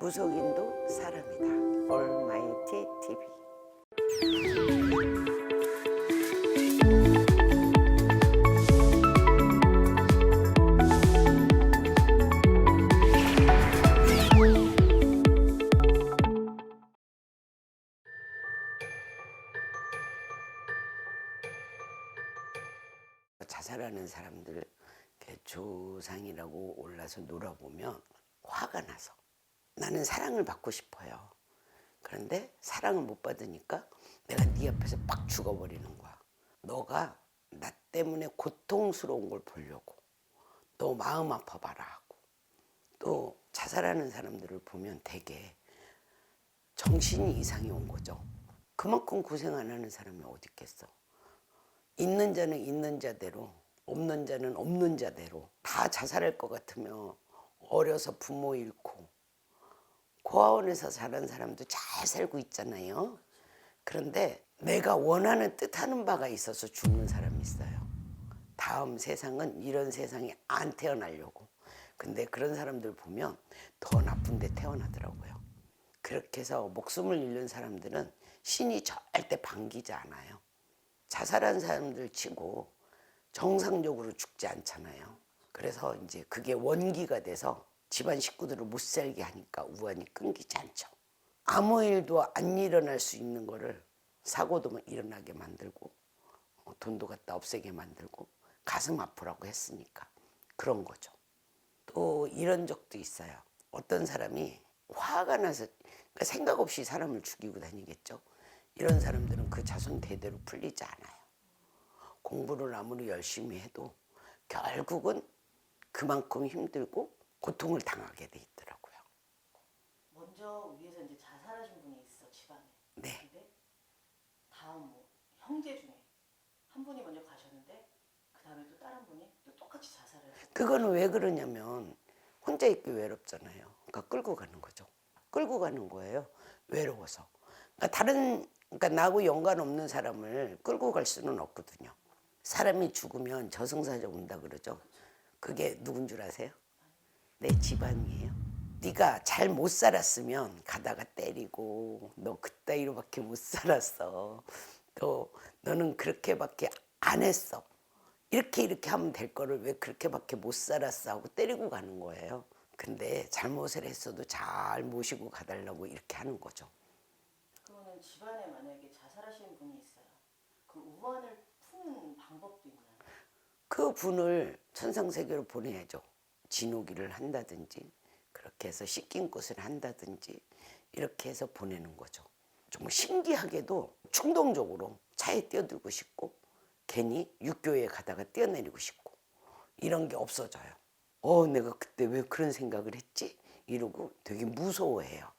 무속인도 사람이다. 얼마이티 TV. 자살하는 사람들 조상이라고 올라서 놀아보면 화가 나서 나는 사랑을 받고 싶어요. 그런데 사랑을 못 받으니까 내가 네 앞에서 막 죽어버리는 거야. 너가 나 때문에 고통스러운 걸 보려고 너 마음 아파봐라 하고 또 자살하는 사람들을 보면 되게 정신이 이상이 온 거죠. 그만큼 고생 안 하는 사람이 어디 있겠어. 있는 자는 있는 자대로 없는 자는 없는 자대로 다 자살할 것 같으면 어려서 부모 잃고 고아원에서 자란 사람도 잘 살고 있잖아요. 그런데 내가 원하는 뜻하는 바가 있어서 죽는 사람이 있어요. 다음 세상은 이런 세상에 안 태어나려고. 근데 그런 사람들 보면 더 나쁜 데 태어나더라고요. 그렇게 해서 목숨을 잃는 사람들은 신이 절대 반기지 않아요. 자살한 사람들 치고 정상적으로 죽지 않잖아요. 그래서 이제 그게 원기가 돼서 집안 식구들을 못 살게 하니까 우환이 끊기지 않죠. 아무 일도 안 일어날 수 있는 거를 사고도 일어나게 만들고 어, 돈도 갖다 없애게 만들고 가슴 아프라고 했으니까 그런 거죠. 또 이런 적도 있어요. 어떤 사람이 화가 나서 그러니까 생각 없이 사람을 죽이고 다니겠죠. 이런 사람들은 그 자손 대대로 풀리지 않아요. 공부를 아무리 열심히 해도 결국은 그만큼 힘들고 고통을 당하게 돼 있더라고요. 먼저 위에서 이제 자살하신 분이 있어 집안에. 네. 근데 다음 뭐 형제 중에 한 분이 먼저 가셨는데 그 다음에 또 다른 분이 또 똑같이 자살을 했어요. 그거는 왜 그러냐면 혼자 있기 외롭잖아요. 그러니까 끌고 가는 거죠. 끌고 가는 거예요. 외로워서. 그러니까 다른 그러니까 나하고 연관 없는 사람을 끌고 갈 수는 없거든요. 사람이 죽으면 저승사자 온다 그러죠. 그게 누군 줄 아세요? 내 집안이에요. 네가 잘 못 살았으면 가다가 때리고 너 그따위로밖에 못 살았어. 또 너는 그렇게밖에 안 했어. 이렇게 이렇게 하면 될 거를 왜 그렇게밖에 못 살았어 하고 때리고 가는 거예요. 근데 잘못을 했어도 잘 모시고 가달라고 이렇게 하는 거죠. 그러면 집안에 만약에 자살하신 분이 있어요. 그 우환을 푸는 방법도 있나요? 그 분을 천상세계로 보내야죠. 진호기를 한다든지 그렇게 해서 씻긴 곳을 한다든지 이렇게 해서 보내는 거죠. 좀 신기하게도 충동적으로 차에 뛰어들고 싶고 괜히 육교에 가다가 뛰어내리고 싶고 이런 게 없어져요. 어, 내가 그때 왜 그런 생각을 했지? 이러고 되게 무서워해요.